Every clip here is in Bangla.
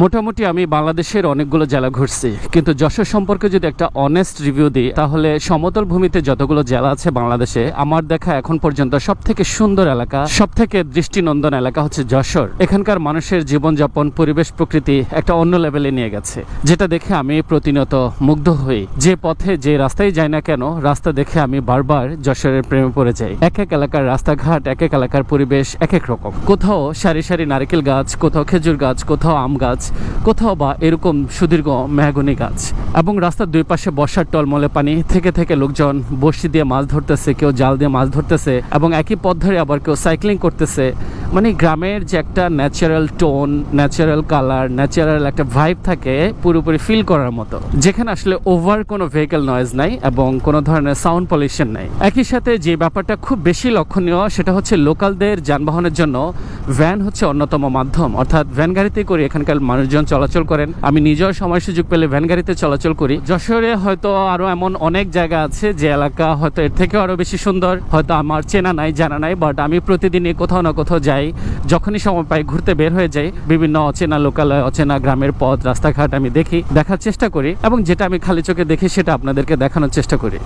মোটামুটি আমি বাংলাদেশের অনেকগুলো জেলা ঘুরছি, কিন্তু যশোর সম্পর্কে যদি একটা অনেস্ট রিভিউ দিই, তাহলে সমতল ভূমিতে যতগুলো জেলা আছে বাংলাদেশে, আমার দেখা এখন পর্যন্ত সব থেকে সুন্দর এলাকা সব থেকে দৃষ্টিনন্দন এলাকা হচ্ছে যশোর। এখানকার মানুষের জীবনযাপন, পরিবেশ, প্রকৃতি একটা অন্য লেভেলে নিয়ে গেছে, যেটা দেখে আমি প্রতিনিয়ত মুগ্ধ হই। যে পথে যে রাস্তায় যাই না কেন, রাস্তা দেখে আমি বারবার যশোরের প্রেমে পড়ে যাই। এক এক এলাকার রাস্তাঘাট, এক এক এলাকার পরিবেশ এক এক রকম। কোথাও সারি সারি নারকেল গাছ, কোথাও খেজুর গাছ, কোথাও আম গাছ কোথাও বা এরকম সুদীর্ঘ মেহগনি গাছ এবং রাস্তার দুই পাশে বর্ষার টলমলে পানি। থেকে থেকে লোকজন বসি দিয়ে মাছ ধরতেছে, কেউ জাল দিয়ে মাছ ধরতেছে এবং একই পথ ধরে আবার কেউ সাইক্লিং করতেছে। মানে গ্রামের যে একটা natural tone natural colour natural একটা ভাইব থাকে, পুরোপুরি ফিল করার মতো। যেখানে আসলে ওভার কোনো ভেহিকেল নয়েজ নাই এবং কোনো ধরনের সাউন্ড পলিউশন নাই। একই সাথে যে ব্যাপারটা খুব বেশি লক্ষণীয়, সেটা হচ্ছে লোকালদের যানবাহনের জন্য ভ্যান হচ্ছে অন্যতম মাধ্যম। অর্থাৎ ভ্যান গাড়িতে করে এখানকার মানুষজন চলাচল করেন। আমি নিজেও সময় সুযোগ পেলে ভ্যান গাড়িতে চলাচল করি। যশোরে হয়তো আরও এমন অনেক জায়গা আছে যে এলাকা হয়তো এর থেকে আরও বেশি সুন্দর। হয়তো আমার চেনা নাই, জানা নাই বাট আমি প্রতিদিনই কোথাও না কোথাও যাই। যখনই সময় পাই ঘুরতে বের হয়ে যাই, বিভিন্ন অচেনা লোকালয় অচেনা গ্রামের পথ, রাস্তাঘাট আমি দেখি, দেখার চেষ্টা করি এবং যেটা আমি খালি চোখে দেখি সেটা আপনাদেরকে দেখানোর চেষ্টা করি।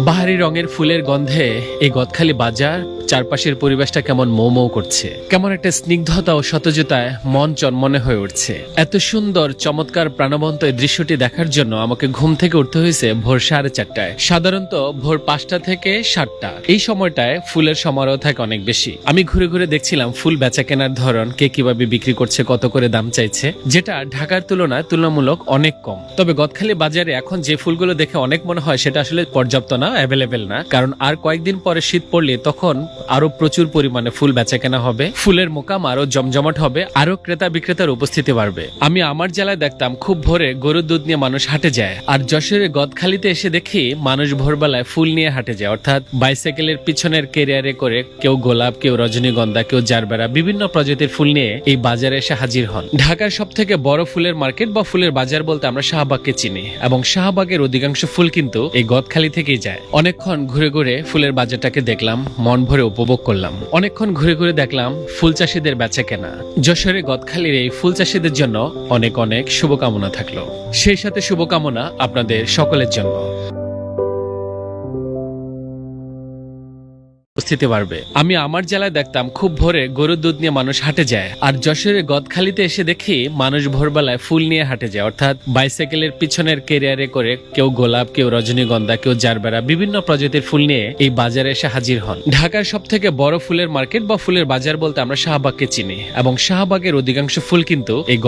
বাহারি রঙের ফুলের গন্ধে এই গদখালি বাজার চারপাশের পরিবেশটা কেমন মৌ মৌ করছে। কেমন একটা স্নিগ্ধতা ও সতেজতায় মন চনমনে হয়ে উঠছে। এত সুন্দর, চমৎকার, প্রাণবন্ত এই দৃশ্যটি দেখার জন্য আমাকে ঘুম থেকে উঠতে হয়েছে ভোর সাড়ে চারটায়। সাধারণত ভোর পাঁচটা থেকে সাতটা। এই সময়টায় ফুলের সমারোহ থাকে অনেক বেশি। আমি ঘুরে ঘুরে দেখছিলাম ফুল বেচা কেনার ধরন, কে কীভাবে বিক্রি করছে, কত করে দাম চাইছে, যেটা ঢাকার তুলনায় তুলনামূলক অনেক কম। তবে গদখালি বাজারে এখন যে ফুলগুলো দেখে অনেক মনে হয়, সেটা আসলে পর্যাপ্ত না। অ্যাভেলেবেল না। কারণ আর কয়েকদিন পরে শীত পড়লে তখন আরও প্রচুর পরিমাণে ফুল বেচা কেনা হবে। ফুলের মোকাম আরও জমজমাট হবে, আরও ক্রেতা বিক্রেতার উপস্থিতি বাড়বে। আমি আমার জেলায় দেখতাম, খুব ভোরে গরুর দুধ নিয়ে মানুষ হাটে যায়। আর যশোরের গদখালিতে এসে দেখি, মানুষ ভোরবেলায় ফুল নিয়ে হাটে যায়। অর্থাৎ বাইসাইকেলের পিছনের কেরিয়ারে করে কেউ গোলাপ, কেউ রজনীগন্ধা, কেউ জারবেরা, বিভিন্ন প্রজাতির ফুল নিয়ে এই বাজারে এসে হাজির হন। ঢাকার সব থেকে বড় ফুলের মার্কেট বা ফুলের বাজার বলতে আমরা শাহবাগকে চিনি। এবং শাহবাগের অধিকাংশ ফুল কিন্তু এই গদখালি থেকেই যায়। অনেকক্ষণ ঘুরে ঘুরে ফুলের বাজারটাকে দেখলাম, মন ভরে উপভোগ করলাম। অনেকক্ষণ ঘুরে ঘুরে দেখলাম, ফুল চাষিদের বেচা কেনা। যশোরে গদখালির এই ফুল চাষিদের জন্য অনেক অনেক শুভকামনা থাকল। সেই সাথে শুভকামনা আপনাদের সকলের জন্য। উপস্থিতি বাড়বে। আমি আমার জেলায় দেখতাম খুব ভোরে গরুর দুধ নিয়ে মানুষ হাটে যায়। আর যশোরের গদখালিতে এসে দেখি মানুষ ভোরবেলায় ফুল নিয়ে হাটে যায়। অর্থাৎ বাইসাইকেলের পিছনের কেরিয়ারে করে কেউ গোলাপ, কেউ রজনীগন্ধা, কেউ জারবেরা বিভিন্ন প্রজাতির ফুল নিয়ে এই বাজারে এসে হাজির হন। ঢাকার সব থেকে বড় ফুলের মার্কেট বা ফুলের বাজার বলতে আমরা শাহবাগকে চিনি। এবং শাহবাগের অধিকাংশ ফুল কিন্তু এই